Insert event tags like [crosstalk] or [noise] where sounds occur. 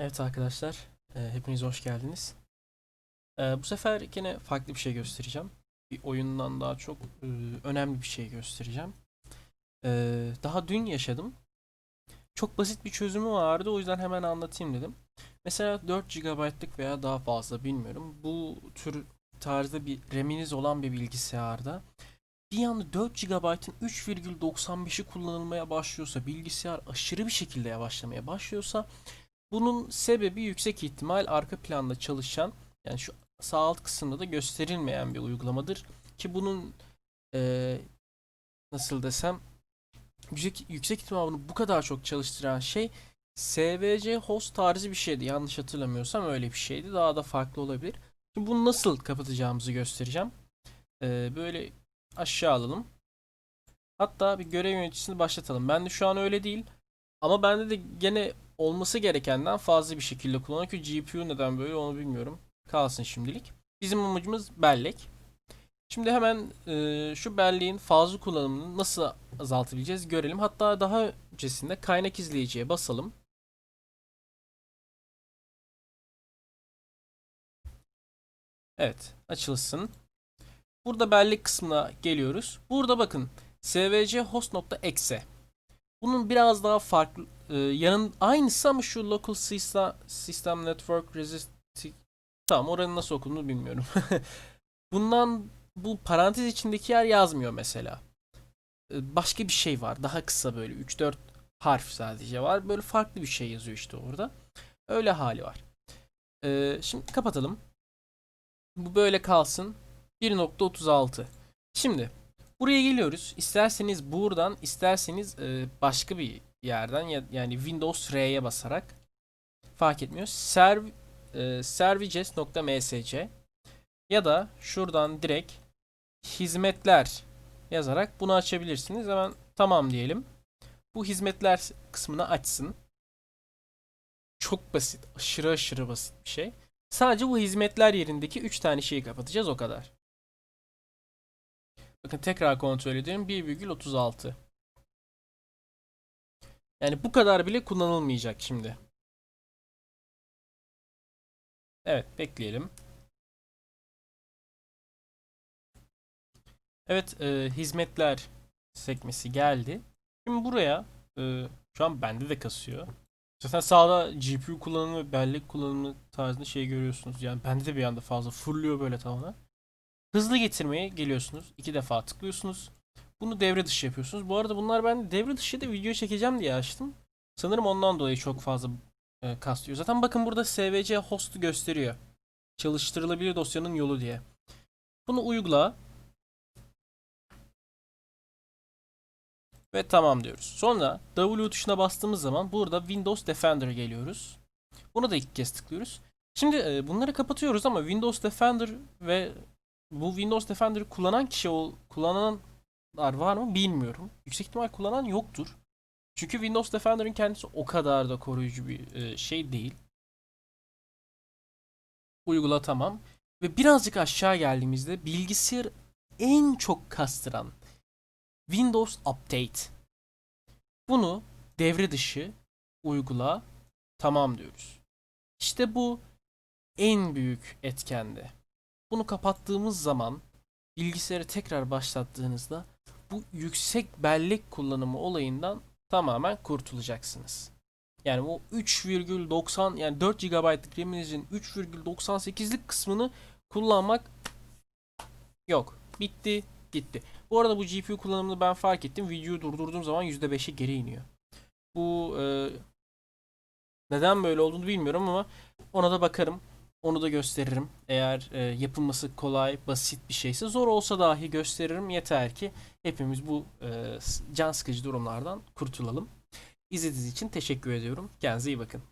Evet arkadaşlar, e, hepiniz hoş geldiniz. E, bu sefer yine farklı bir şey göstereceğim. Bir oyundan daha çok e, önemli bir şey göstereceğim. E, daha dün yaşadım. Çok basit bir çözümü vardı, o yüzden hemen anlatayım dedim. Mesela 4 GB'lık veya daha fazla bilmiyorum. Bu tür tarzda bir RAM'iniz olan bir bilgisayarda bir anda 4 GB'ın 3,95'i kullanılmaya başlıyorsa, bilgisayar aşırı bir şekilde yavaşlamaya başlıyorsa bunun sebebi yüksek ihtimal arka planda çalışan yani şu sağ alt kısımda da gösterilmeyen bir uygulamadır. Ki bunun eee, nasıl desem yüksek, yüksek ihtimal bunu bu kadar çok çalıştıran şey SVC host tarzı bir şeydi. Yanlış hatırlamıyorsam öyle bir şeydi. Daha da farklı olabilir. Şimdi bunu nasıl kapatacağımızı göstereceğim. Eee, böyle aşağı alalım. Hatta bir görev yöneticisini başlatalım. Ben de şu an öyle değil. Ama bende de gene olması gerekenden fazla bir şekilde kullanıyor ki GPU neden böyle onu bilmiyorum. Kalsın şimdilik. Bizim amacımız bellek. Şimdi hemen e, şu belleğin fazla kullanımını nasıl azaltabileceğiz görelim. Hatta daha öncesinde kaynak izleyiciye basalım. Evet, açılsın. Burada bellek kısmına geliyoruz. Burada bakın svc host.exe. Bunun biraz daha farklı e, yanın aynısı ama şu local system, network resisting tamam oranın nasıl okunduğunu bilmiyorum. [laughs] Bundan bu parantez içindeki yer yazmıyor mesela. E, başka bir şey var. Daha kısa böyle 3-4 harf sadece var. Böyle farklı bir şey yazıyor işte orada. Öyle hali var. E, şimdi kapatalım. Bu böyle kalsın. 1.36. Şimdi buraya geliyoruz. İsterseniz buradan, isterseniz e, başka bir yerden ya, yani Windows R'ye basarak fark etmiyor. Serv e, services.msc ya da şuradan direkt hizmetler yazarak bunu açabilirsiniz. Hemen tamam diyelim. Bu hizmetler kısmını açsın. Çok basit. Aşırı aşırı basit bir şey. Sadece bu hizmetler yerindeki 3 tane şeyi kapatacağız o kadar. Bakın tekrar kontrol ediyorum. 1,36. Yani bu kadar bile kullanılmayacak şimdi. Evet bekleyelim. Evet e, hizmetler sekmesi geldi. Şimdi buraya e, şu an bende de kasıyor. Zaten sağda GPU kullanımı, bellek kullanımı tarzında şey görüyorsunuz. Yani bende de bir anda fazla fırlıyor böyle tavana. Hızlı getirmeye geliyorsunuz. iki defa tıklıyorsunuz. Bunu devre dışı yapıyorsunuz. Bu arada bunlar ben devre dışı da video çekeceğim diye açtım. Sanırım ondan dolayı çok fazla e, kastıyor. Zaten bakın burada svc host'u gösteriyor. Çalıştırılabilir dosyanın yolu diye. Bunu uygula. Ve tamam diyoruz. Sonra W tuşuna bastığımız zaman burada Windows Defender'a geliyoruz. Bunu da ilk kez tıklıyoruz. Şimdi e, bunları kapatıyoruz ama Windows Defender ve bu Windows Defender'ı kullanan kişi ol, kullananlar var mı bilmiyorum. Yüksek ihtimal kullanan yoktur. Çünkü Windows Defender'ın kendisi o kadar da koruyucu bir e, şey değil. Uygula tamam. Ve birazcık aşağı geldiğimizde bilgisayar en çok kastıran Windows Update. Bunu devre dışı uygula tamam diyoruz. İşte bu en büyük etkendi. Bunu kapattığımız zaman bilgisayarı tekrar başlattığınızda bu yüksek bellek kullanımı olayından tamamen kurtulacaksınız. Yani o 3,90 yani 4 GB'lık RAM'inizin 3,98'lik kısmını kullanmak yok. Bitti, gitti. Bu arada bu GPU kullanımını ben fark ettim. Videoyu durdurduğum zaman %5'e geri iniyor. Bu e, neden böyle olduğunu bilmiyorum ama ona da bakarım. Onu da gösteririm. Eğer e, yapılması kolay, basit bir şeyse zor olsa dahi gösteririm. Yeter ki hepimiz bu e, can sıkıcı durumlardan kurtulalım. İzlediğiniz için teşekkür ediyorum. Kendinize iyi bakın.